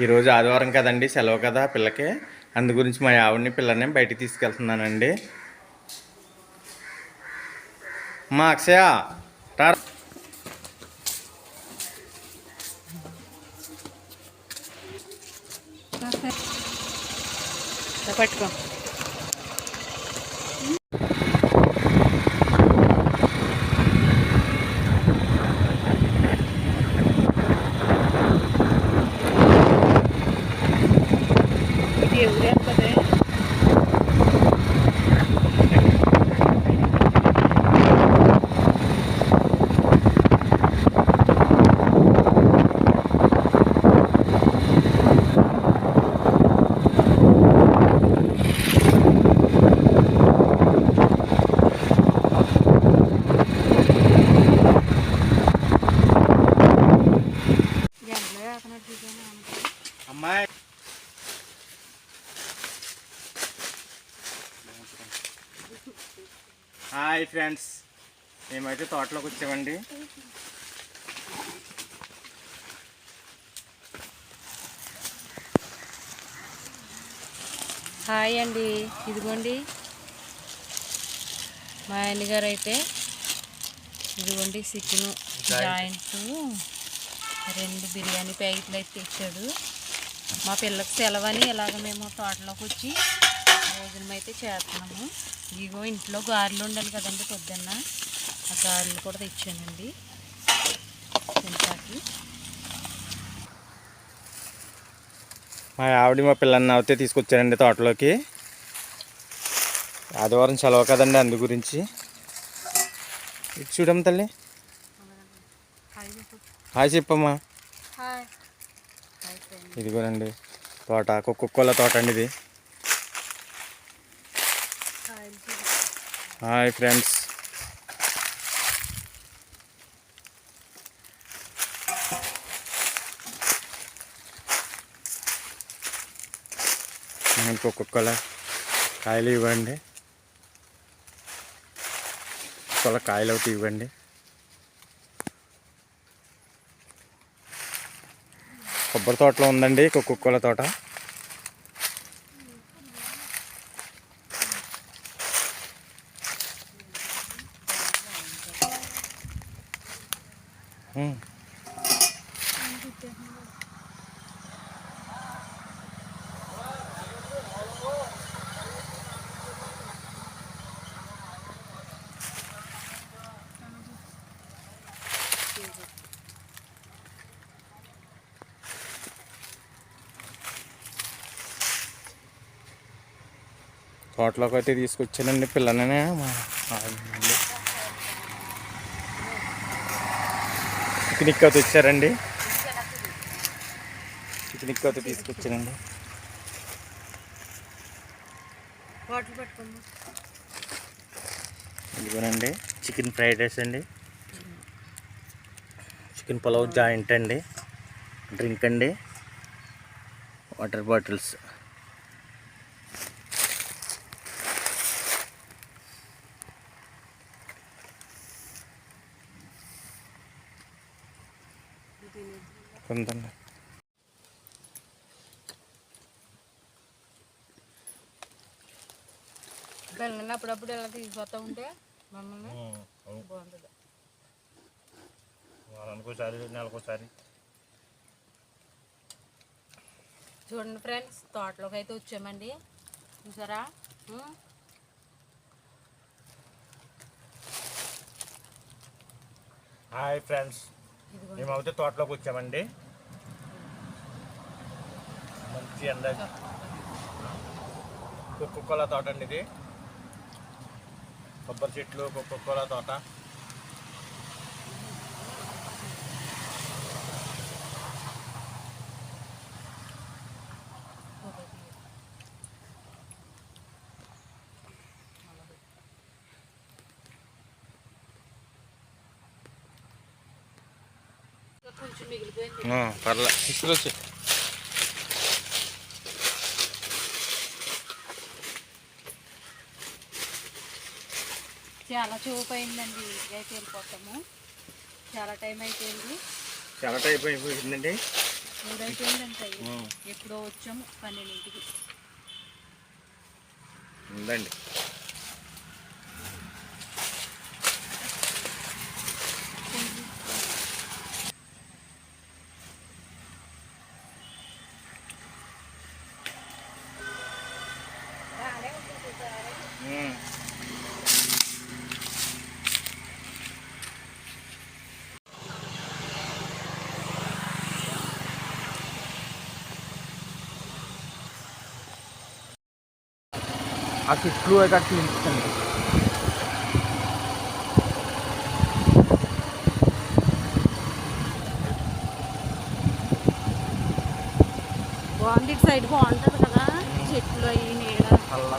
ఈరోజు ఆదివారం కదండి సెలవు కదా పిల్లకి. అందు గురించి మా ఆవిడని పిల్లని బయటికి తీసుకెళ్తున్నానండి. మా అక్షయ పట్టుకో. అమ్మాయి హాయ్ ఫ్రెండ్స్ మేమైతే తోటలోకి వచ్చామండి. హాయ్ అండి. ఇదిగోండి. మా ఆయన గారు అయితే ఇదిగోండి చికెన్ జాయింట్స్ రెండు బిర్యానీ ప్యాకెట్లు అయితే తెచ్చాడు. మా పిల్లకి సెలవని ఇలాగ మేము తోటలోకి వచ్చి భోజనం అయితే చేస్తున్నాము. ఇదిగో ఇంట్లో గారెలు ఉండాలి కదండి పొద్దున్న. ఆ గారెలు కూడా తెచ్చానండి. తింటాకి మా ఆవిడ మా పిల్లల్ని అయితే తీసుకొచ్చారండి తోటలోకి. ఆదివారం సెలవు కదండి అందు గురించి. చూడమ్మ తల్లి. హాయ్ చెప్పమ్మా. ఇదిగోనండి తోట కుక్కల తోట అండి ఇది. Hi hi friends. ఇంకో కుక్కల కాయలు ఇవ్వండి. కుక్కల కాయలు ఒకటి ఇవ్వండి. కొబ్బరి తోటలో ఉందండి కుక్కల తోట ఉమ్. తోటలోకి అయితే తీసుకొచ్చానండి ఆవిడండి. పిక్నిక్ అయితే వచ్చారండి. పిక్నిక్ అయితే తీసుకొచ్చానండి. ఇదిగోనండి చికెన్ ఫ్రైడ్ రైస్ అండి. చికెన్ పులావ్ జాయింట్ అండి. డ్రింక్ అండి. Water bottles. పిల్లల్ని అప్పుడప్పుడు ఇలా తీసుకొస్తా ఉంటే మమ్మల్ని బాగుంటుంది. వారానికోసారి నెలకోసారి చూడండి ఫ్రెండ్స్ తోటలోకి అయితే వచ్చామండి. చూసారా? Hi friends. మేమైతే తోటలోకి వచ్చామండి. మంచి ఎండ. కుక్కకోలా తోట అండి ఇది. కొబ్బరి చెట్లు కుక్కకోలా తోట. పర్లే. తీసుకొచ్చి చాలా చూపు అయిందండి ఇంటికి అయితే వెళ్ళిపోతాము చాలా టైం అయిపోయింది. చాలా టైప్ అయిపోయిందండి. ఎప్పుడో వచ్చాము పన్నెండింటికి. ఉందండి. ఆ చెట్లు అక్కడ చూపించండి బాగుంది. ఇటు సైడ్ బాగుంటుంది కదా. చెట్లు అవి నీడ. చల్లగా